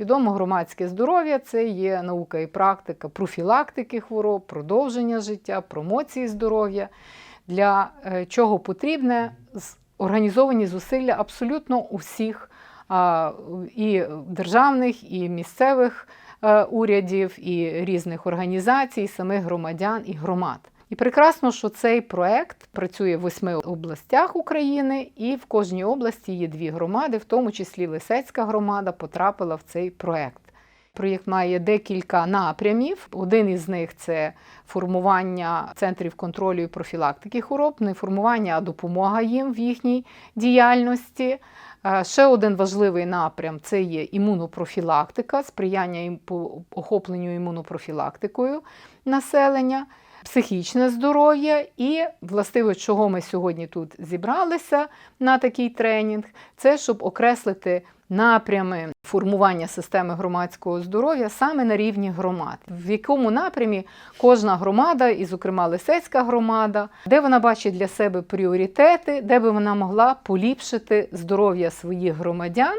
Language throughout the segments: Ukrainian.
Відомо громадське здоров'я це є наука і практика профілактики хвороб, продовження життя, промоції здоров'я, для е, чого потрібне організовані зусилля абсолютно усіх і державних, і місцевих е, урядів, і різних організацій, самих громадян і громад. І прекрасно, що цей проект працює в восьми областях України, і в кожній області є дві громади, в тому числі Лисецька громада потрапила в цей проект. Проєкт має декілька напрямів. Один із них це формування центрів контролю і профілактики хвороб, не формування, а допомога їм в їхній діяльності. Е, Ще один важливий напрям це є імунопрофілактика, сприяння по охопленню імунопрофілактикою населення, психічне здоров'я і, властиво, чого ми сьогодні тут зібралися на такий тренінг, це щоб окреслити напрями формування системи громадського здоров'я саме на рівні громад, в якому напрямі кожна громада, і, зокрема, Лисецька громада, де вона бачить для себе пріоритети, де би вона могла поліпшити здоров'я своїх громадян.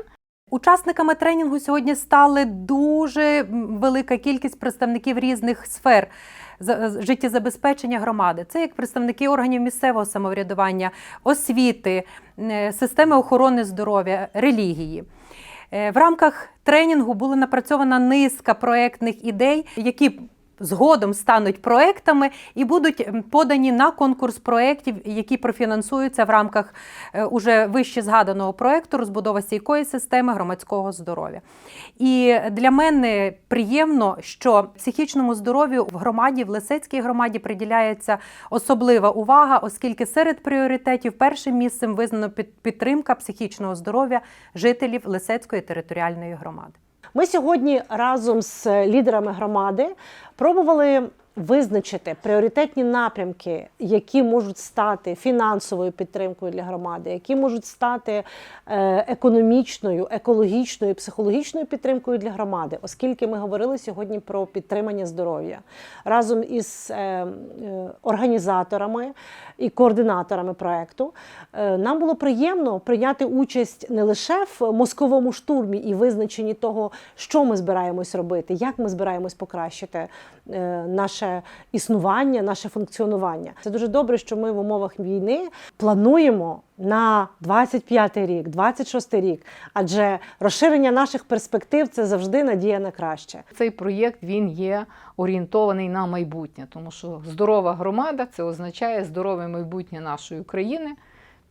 Учасниками тренінгу сьогодні стали дуже велика кількість представників різних сфер життєзабезпечення громади. Це як представники органів місцевого самоврядування, освіти, е, системи охорони здоров'я, релігії. Е, В рамках тренінгу була напрацьована низка проектних ідей, які згодом стануть проектами і будуть подані на конкурс проєктів, які профінансуються в рамках е, уже вище згаданого проекту розбудова стійкої системи громадського здоров'я. І для мене приємно, що психічному здоров'ю в громаді, в Лисецькій громаді приділяється особлива увага, оскільки серед пріоритетів першим місцем визнано під- підтримка психічного здоров'я жителів Лисецької територіальної громади. Ми сьогодні разом з лідерами громади пробували визначити пріоритетні напрямки, які можуть стати фінансовою підтримкою для громади, які можуть стати е, економічною, екологічною, психологічною підтримкою для громади, оскільки ми говорили сьогодні про підтримання здоров'я разом із е, е, організаторами і координаторами проекту. Нам було приємно прийняти участь не лише в мозковому штурмі і визначенні того, що ми збираємось робити, як ми збираємось покращити е, існування, наше функціонування. Це дуже добре, що ми в умовах війни плануємо на 25-й рік, 26-й рік, адже розширення наших перспектив це завжди надія на краще. Цей проєкт він є орієнтований на майбутнє, тому що здорова громада це означає здорове майбутнє нашої країни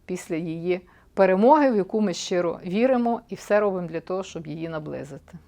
після її перемоги, в яку ми щиро віримо і все робимо для того, щоб її наблизити.